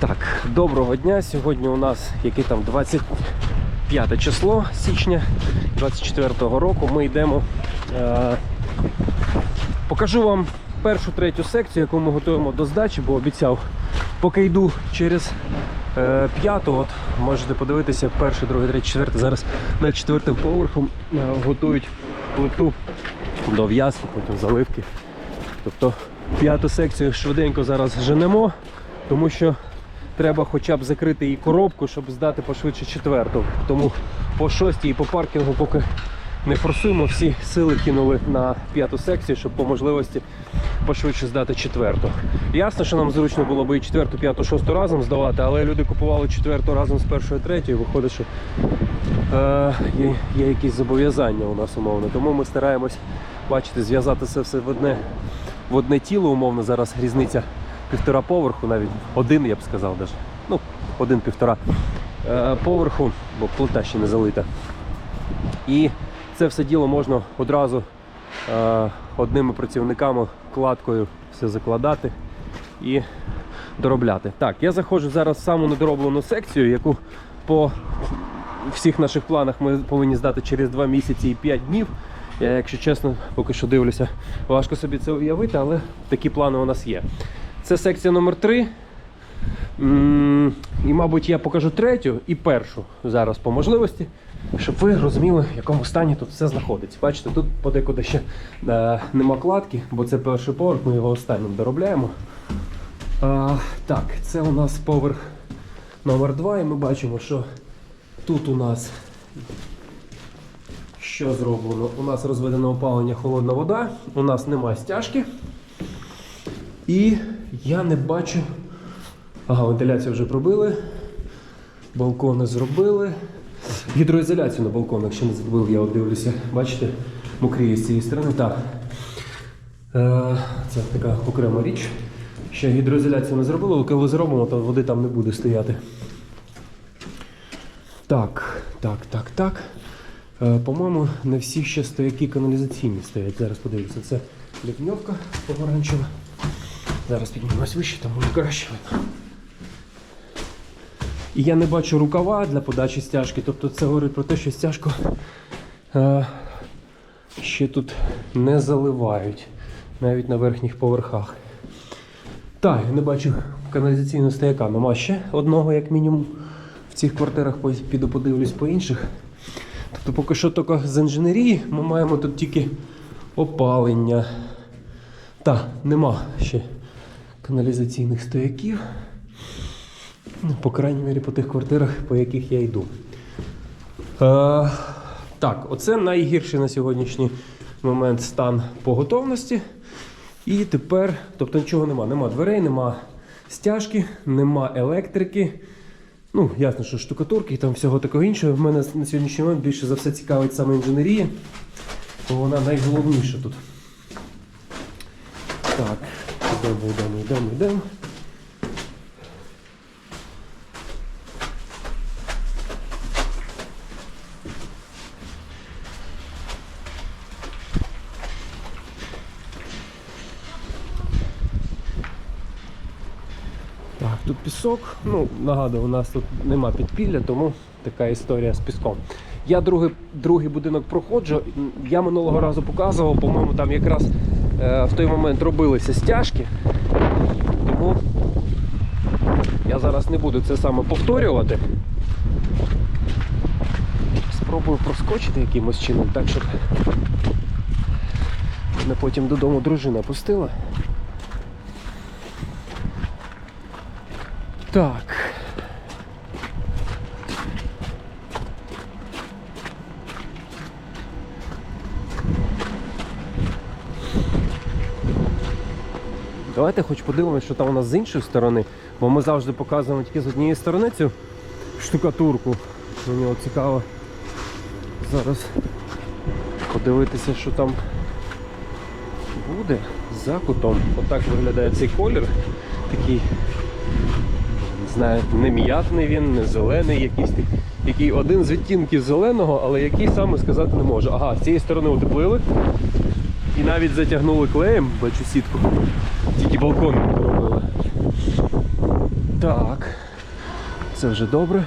Так, доброго дня. Сьогодні у нас яке там 25 число січня 24-го року. Ми йдемо. Е, покажу вам першу третю секцію, яку ми готуємо до здачі, бо обіцяв. Поки йду через е, п'яту, от можете подивитися, перший, другий, третій, четвертий. Зараз над четвертим поверхом е, готують плиту до в'язки, потім заливки. Тобто п'яту секцію швиденько зараз женемо, тому що треба хоча б закрити її коробку, щоб здати пошвидше четверту. Тому по шостій і по паркінгу поки не форсуємо, всі сили кинули на п'яту секцію, щоб по можливості пошвидше здати четверту. Ясно, що нам зручно було би і четверту, п'яту, шосту разом здавати, але люди купували четверту разом з першою, третьою. Виходить, що е, є, є якісь зобов'язання у нас умовно. Тому ми стараємось, бачите, зв'язати це все в одне, в одне тіло, умовно. Зараз різниця півтора поверху, навіть один, я б сказав, даже. ну, один-півтора е, поверху, бо плита ще не залита. І це все діло можна одразу е, одними працівниками кладкою все закладати і доробляти. Так, я заходжу зараз в саму недороблену секцію, яку по всіх наших планах ми повинні здати через 2 місяці і 5 днів. Я, якщо чесно, поки що дивлюся, важко собі це уявити, але такі плани у нас є. Це секція номер 3. І, мабуть, я покажу третю і першу зараз по можливості, щоб ви розуміли, в якому стані тут все знаходиться. Бачите, тут подекуди ще е, нема кладки, бо це перший поверх, ми його останнім доробляємо. А, так, це у нас поверх номер 2 і ми бачимо, що тут у нас що зроблено? У нас розведено опалення холодна вода, у нас немає стяжки. І я не бачу. Ага, вентиляцію вже пробили. Балкони зробили. Гідроізоляцію на балконах ще не зробив, я от дивлюся. Бачите, мокріє з цієї сторони. Так. Е, це така окрема річ. Ще гідроізоляцію не зробили, але коли зробимо, то води там не буде стояти. Так, так, так, так. Е, по-моєму, не всі ще стояки каналізаційні стоять. Зараз подивлюся. Це ліпньовка помаранчева. Зараз піднімемось вище, там буде краще видно. І я не бачу рукава для подачі стяжки. Тобто це говорить про те, що стяжку е, ще тут не заливають, навіть на верхніх поверхах. Так, я не бачу каналізаційного стояка. Нема ще одного, як мінімум, в цих квартирах піду подивлюсь по інших. Тобто поки що тільки з інженерії ми маємо тут тільки опалення. Та, нема ще каналізаційних стояків. Ну, По крайній мірі по тих квартирах, по яких я йду. Е, так, оце найгірший на сьогоднішній момент стан по готовності. І тепер, тобто нічого нема. Нема дверей, нема стяжки, нема електрики. Ну, ясно, що штукатурки і там всього такого іншого. В мене на сьогоднішній момент більше за все цікавить саме інженерія, бо вона найголовніша тут. Так, йдемо, йдемо, йдемо, йдемо. Так, тут пісок. Ну, нагадую, у нас тут нема підпілля, тому така історія з піском. Я другий, другий будинок проходжу. Я минулого разу показував, по-моєму, там якраз в той момент робилися стяжки. Тому я зараз не буду це саме повторювати. Спробую проскочити якимось чином, так щоб мене потім додому дружина пустила. Так. Давайте хоч подивимося, що там у нас з іншої сторони, бо ми завжди показуємо тільки з однієї сторони цю штукатурку. Мені от цікаво зараз подивитися, що там буде за кутом. Отак виглядає цей колір. Такий не знаю, не м'ятний він, не зелений, якийсь який один з відтінків зеленого, але який саме сказати не можу. Ага, з цієї сторони утеплили і навіть затягнули клеєм, бачу сітку, тільки балкон не робили. Так, це вже добре.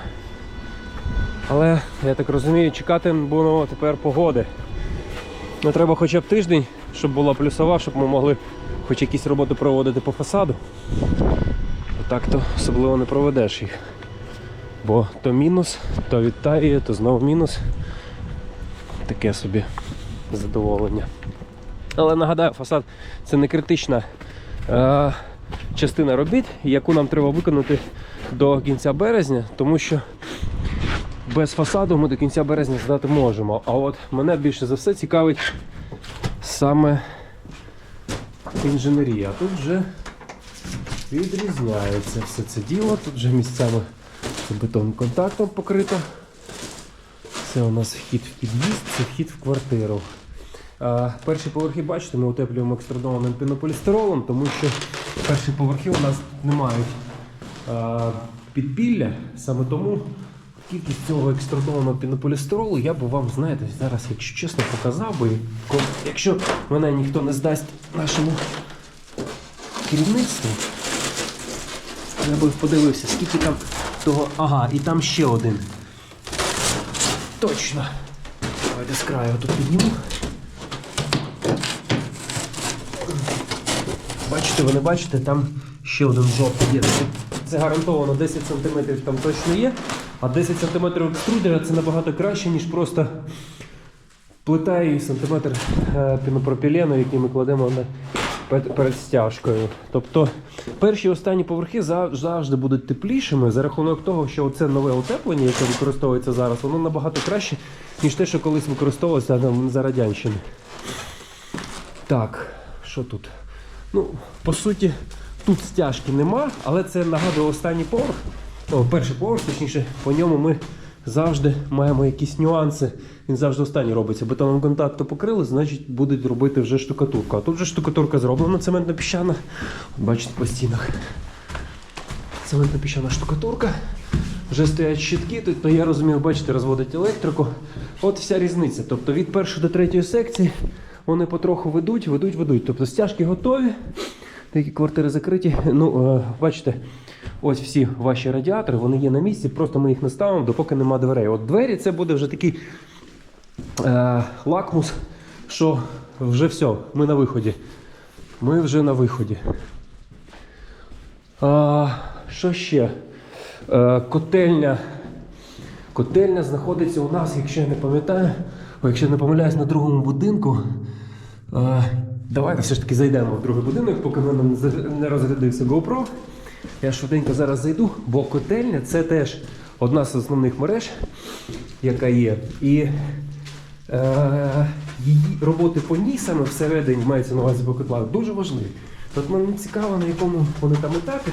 Але я так розумію, чекати будемо тепер погоди. Ну, треба хоча б тиждень, щоб була плюсова, щоб ми могли хоч якісь роботи проводити по фасаду. Так то особливо не проведеш їх. Бо то мінус, то відтає, то знову мінус. Таке собі задоволення. Але нагадаю, фасад це не критична е, частина робіт, яку нам треба виконати до кінця березня, тому що без фасаду ми до кінця березня здати можемо. А от мене більше за все цікавить саме інженерія. Тут вже відрізняється все це діло. Тут вже місцями бетонним контактом покрито. Це у нас вхід в під'їзд, це вхід в квартиру. Перші поверхи, бачите, ми утеплюємо екструдованим пінополістиролом, тому що перші поверхи у нас не мають підпілля. Саме тому кількість цього екструдованого пінополістиролу я би вам, знаєте, зараз, якщо чесно, показав би. Якщо мене ніхто не здасть нашому керівництву, я би подивився, скільки там того. Ага, і там ще один. Точно. Давайте з краю тут підніму. Бачите, ви не бачите, там ще один жовтий є. Це, гарантовано 10 см там точно є, а 10 см екструдера це набагато краще, ніж просто плита і сантиметр е, пінопропілену, який ми кладемо на, перед, стяжкою. Тобто перші і останні поверхи завжди будуть теплішими за рахунок того, що це нове утеплення, яке використовується зараз, воно набагато краще, ніж те, що колись використовувалося за радянщини. Так, що тут? Ну, по суті, тут стяжки нема, але це нагадує останній поверх. О, перший поверх, точніше, по ньому ми завжди маємо якісь нюанси. Він завжди останній робиться. Бетоном контакту покрили, значить будуть робити вже штукатурку. А тут вже штукатурка зроблена цементно-піщана. Бачите по стінах. Цементно-піщана штукатурка. Вже стоять щитки, тобто я розумію, бачите, розводить електрику. От вся різниця. Тобто від першої до третьої секції вони потроху ведуть, ведуть, ведуть. Тобто стяжки готові, деякі квартири закриті. Ну, е, бачите, ось всі ваші радіатори, вони є на місці, просто ми їх не ставимо, допоки нема дверей. От двері це буде вже такий е, лакмус, що вже все, ми на виході. Ми вже на виході. А, що ще? Е, котельня. Котельня знаходиться у нас, якщо я не пам'ятаю, якщо я не помиляюсь, на другому будинку. Давайте все ж таки зайдемо в другий будинок, поки мене не розрядився GoPro. Я швиденько зараз зайду, бо котельня це теж одна з основних мереж, яка є. І е, її роботи по ній саме всередині мається на увазі по дуже важливі. От мені цікаво, на якому вони там етапі,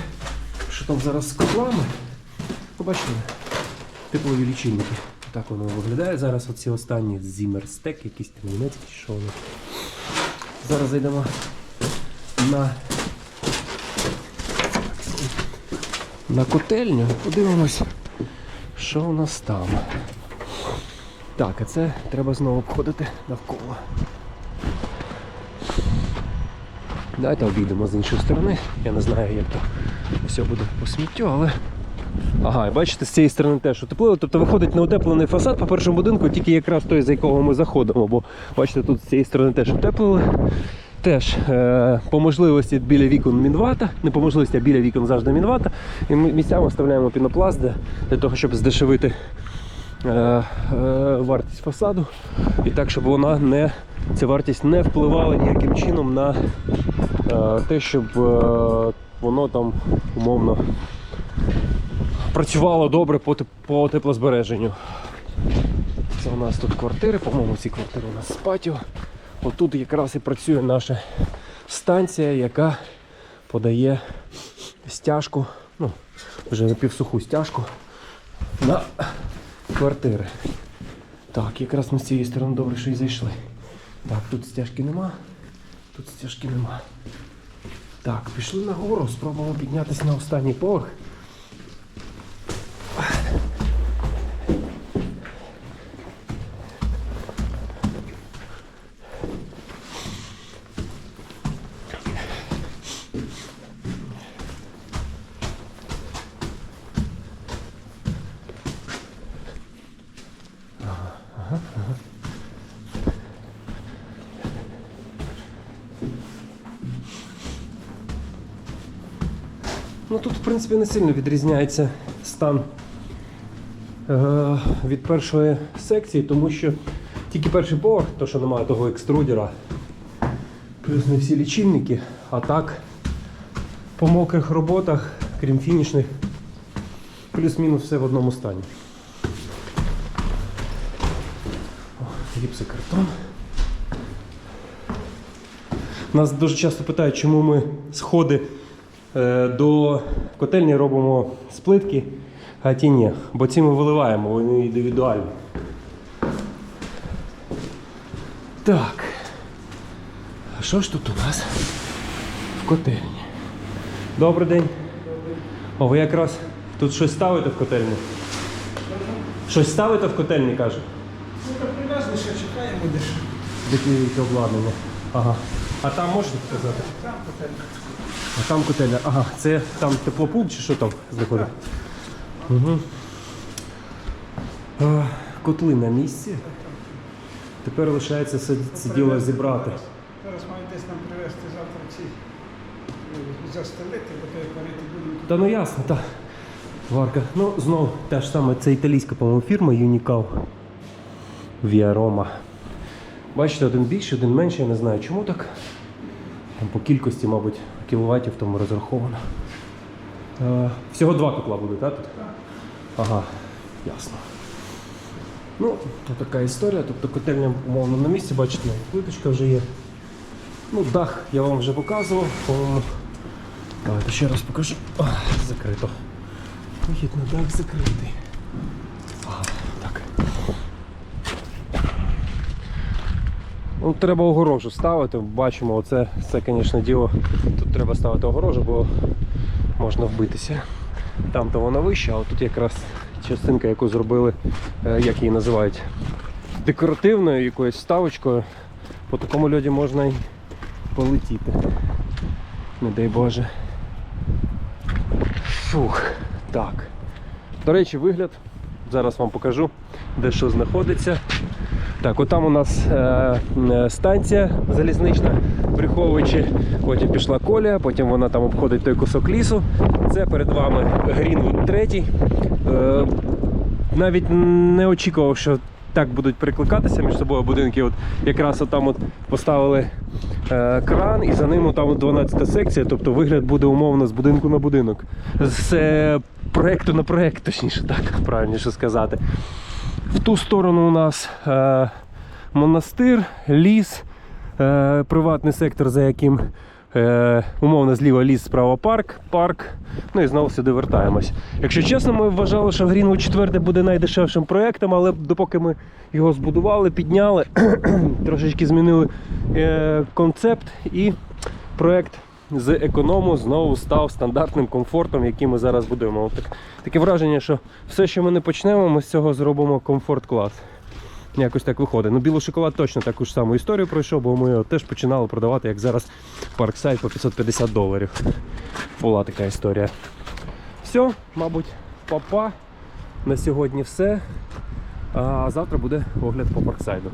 що там зараз з котлами. Побачите, теплові лічильники. Так воно виглядає зараз. Оці останні зімерстек, якісь там німецькі, чи що вони. Зараз зайдемо на, на котельню. Подивимось, що у нас там. Так, а це треба знову обходити навколо. Давайте обійдемо з іншої сторони. Я не знаю, як то все буде по сміттю, але. Ага, і бачите, з цієї сторони теж утеплили. Тобто виходить неутеплений фасад по першому будинку, тільки якраз той, за якого ми заходимо. Бо бачите, тут з цієї сторони теж утеплили. Теж е, по можливості біля вікон мінвата, не по можливості, а біля вікон завжди мінвата. І ми місцями вставляємо пінопласт для, для того, щоб здешевити е, е, вартість фасаду. І так, щоб вона не, ця вартість не впливала ніяким чином на е, те, щоб е, воно там умовно працювало добре по, по теплозбереженню. Це у нас тут квартири, по-моєму, ці квартири у нас з патіо. Отут якраз і працює наша станція, яка подає стяжку, ну, вже напівсуху стяжку на квартири. Так, якраз ми з цієї сторони добре, що і зайшли. Так, тут стяжки нема, тут стяжки нема. Так, пішли нагору, спробуємо піднятися на останній поверх. Ну тут, в принципі, не сильно відрізняється стан е, від першої секції, тому що тільки перший поверх, то що немає того екструдера, плюс не всі лічильники, а так по мокрих роботах, крім фінішних, плюс-мінус все в одному стані. О, Гіпсокартон. Нас дуже часто питають, чому ми сходи до котельні робимо з плитки, а ті ні. Бо ці ми виливаємо, вони індивідуальні. Так. А що ж тут у нас в котельні? Добрий день. О, ви якраз тут щось ставите в котельні? Щось ставите в котельні, кажу? Ну, так привезли, ще чекаємо десь. Таке обладнання. Ага. А там можете показати? Там котельня. А там котельня. Ага, це там теплопункт чи що там знаходиться? Угу. А, котли на місці. Тепер лишається це, це діло зібрати. Зараз мають десь нам привезти завтра ці е, застелити, бо то як варити будемо. Та ну ясно, так. Варка. Ну, знов те ж саме, це італійська, по-моєму, фірма Unical. Via Roma. Бачите, один більший, один менший, я не знаю чому так. Там по кількості, мабуть, кіловатів тому розраховано. Е, всього два котла буде, так? Тут? Ага, ясно. Ну, то така історія. Тобто котельня умовно на місці, бачите, плиточка вже є. Ну, дах я вам вже показував, по-моєму. Давайте ще раз покажу. Закрито. Вихід на дах закритий. Ага, так. Ну, треба огорожу ставити. Бачимо, оце, це, звісно, діло. Тут треба ставити огорожу, бо можна вбитися. Там то вона вища, а тут якраз частинка, яку зробили, е, як її називають, декоративною якоюсь ставочкою. По такому льоді можна й полетіти. Не дай Боже. Фух, так. До речі, вигляд. Зараз вам покажу, де що знаходиться. Так, отам у нас е, е, станція залізнична, Брюховичі, потім пішла колія, потім вона там обходить той кусок лісу. Це перед вами Грінвуд 3. Е, навіть не очікував, що так будуть перекликатися між собою будинки. От якраз отам от поставили е, кран, і за ним там 12 секція, тобто вигляд буде умовно з будинку на будинок. З е, проекту на проект, точніше, так правильніше сказати. В ту сторону у нас е, монастир, ліс, е, приватний сектор, за яким е, умовно зліва ліс, справа парк, парк. Ну і знову сюди вертаємось. Якщо чесно, ми вважали, що Грінвуд 4 буде найдешевшим проєктом, але допоки ми його збудували, підняли, трошечки змінили е, концепт і проєкт з економу знову став стандартним комфортом, який ми зараз будуємо. Так, таке враження, що все, що ми не почнемо, ми з цього зробимо комфорт-клас. Якось так виходить. Ну, білий шоколад точно таку ж саму історію пройшов, бо ми його теж починали продавати, як зараз парксайд по 550 доларів. Була така історія. Все, мабуть, папа. На сьогодні все. А завтра буде огляд по парксайду.